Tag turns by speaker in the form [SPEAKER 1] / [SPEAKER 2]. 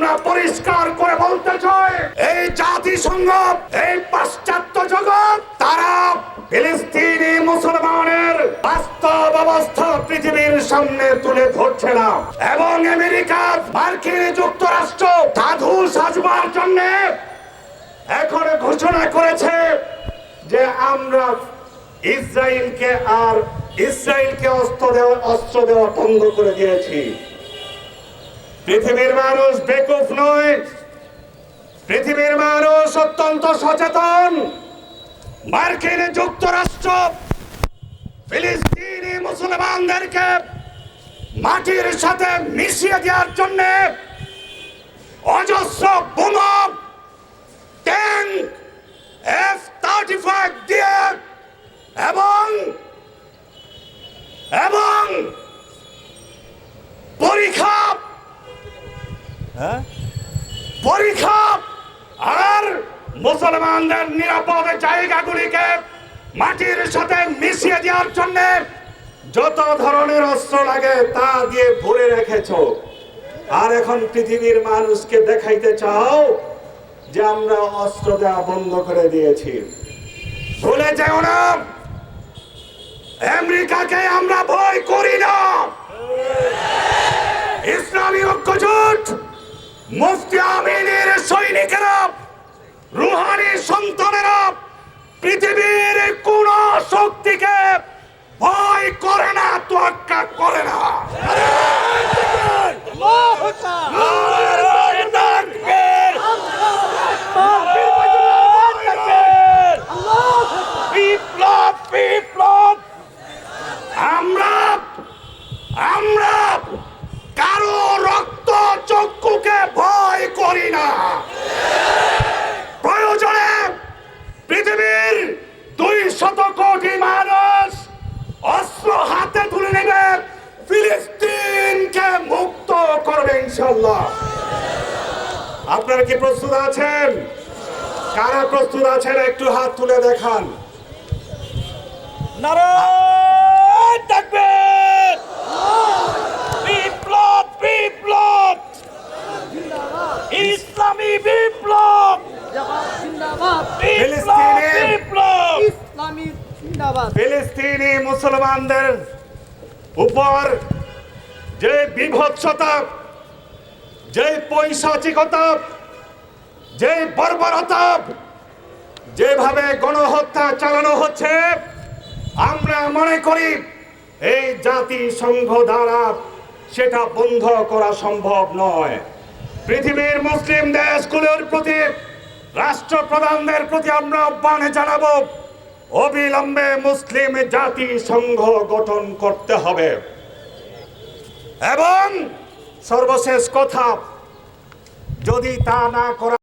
[SPEAKER 1] আমরা পরিষ্কার করে বলতে চাই, এই জাতিসংঘ এই পাশ্চাত্য জগৎ, তারা ফিলিস্তিনি মুসলমানের বাস্তব অবস্থা পৃথিবীর সামনে তুলে ধরছে না। এবং আমেরিকা, মার্কিন যুক্তরাষ্ট্র সাধু সাজবার জন্য এখন ঘোষণা করেছে যে আমরা ইসরায়েলকে আর ইসরায়েলকে অস্ত্র দেওয়া অস্ত্র দেওয়া বন্ধ করে দিয়েছি। পৃথিবীর মানুষ বেকুফ নয়। পৃথিবীর মানুষ অত্যন্ত সচেতন। মার্কিন যুক্তরাষ্ট্র, ফিলিস্তিনি মুসলমানদেরকে মাটির সাথে মিশিয়ে দেওয়ার জন্য অজস্র বোমা এফ থার্টি ফাইভ দিয়ে এবং এবং পরীক্ষা পরীক্ষা আর মুসলমানদের নিরাপদ জায়গাগুলিকে মাটির সাথে মিশিয়ে দেওয়ার জন্য যত ধরনের অস্ত্র লাগে তা দিয়ে ভরে রেখেছ। আর এখন পৃথিবীর মানুষকে দেখাইতে চাও যে আমরা অস্ত্র দেওয়া বন্ধ করে দিয়েছি। ভুলে যেও না। আমেরিকাকে আমরা ভয় করি না। সন্তানেরা পৃথিবীর কোন শক্তিকে ভয় করে না তোয়াক্কা করে না নারায়ে তাকবীর! বিপ্লব বিপ্লব আমরা আমরা কারও রক্ত চক্ষুকে ভয় করি না প্রয়োজনে পৃথিবীর দুই শত কোটি মানুষ অস্ত্র হাতে তুলে নেবে ফিলিস্তিনকে মুক্ত করবে ইনশাল্লাহ আপনারা কি প্রস্তুত আছেন? কারা প্রস্তুত আছেন? একটু হাত তুলে দেখান।
[SPEAKER 2] বিপ্লব বিপ্লব! ইসলামী বিপ্লব!
[SPEAKER 1] ফিলিস্তিনি মুসলমানদের উপর যে বিভৎসতা যে পৈশাচিকতা যে বর্বরতা যেভাবে গণহত্যা চালানো হচ্ছে, আমরা মনে করি এই জাতিসংঘ দ্বারা সেটা বন্ধ করা সম্ভব নয়। পৃথিবীর মুসলিম দেশগুলোর প্রতি, রাষ্ট্রপ্রধানদের প্রতি আমরা আহ্বান জানাব, অবিলম্বে মুসলিম জাতিসংঘ গঠন করতে হবে। এবং সর্বশেষ কথা যদি তা না করা